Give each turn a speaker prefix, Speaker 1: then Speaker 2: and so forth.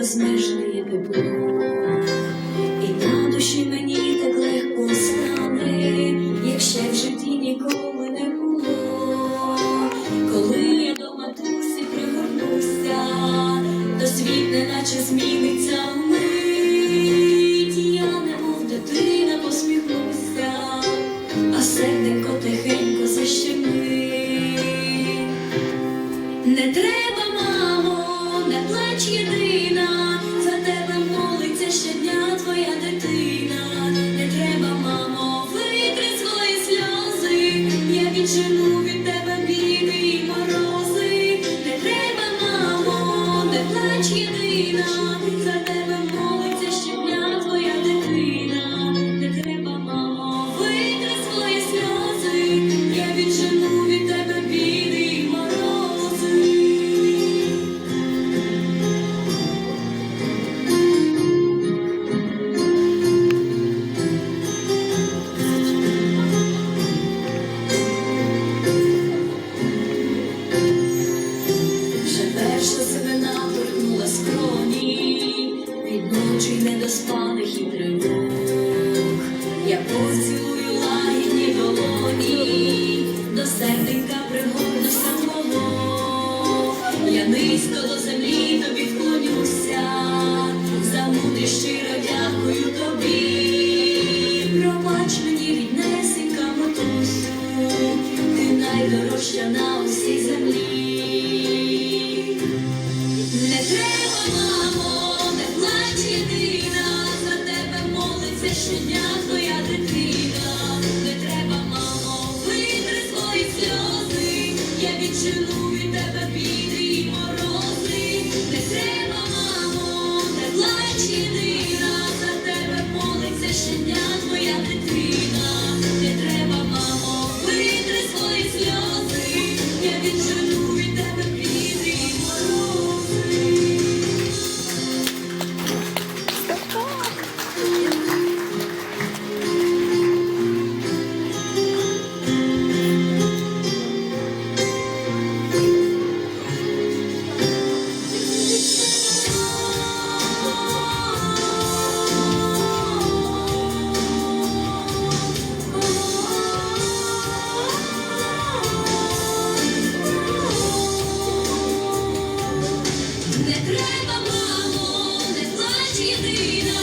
Speaker 1: безмежний. continuo. без панихів тривог, я поцілую лагідні долоні, до серденька пригоду самого, я низько до землі тобі вклонюся, за мудрі щиро дякую тобі, пробач мені віднесенька мотусю, ти найдорожча на усій землі. щодня єдина.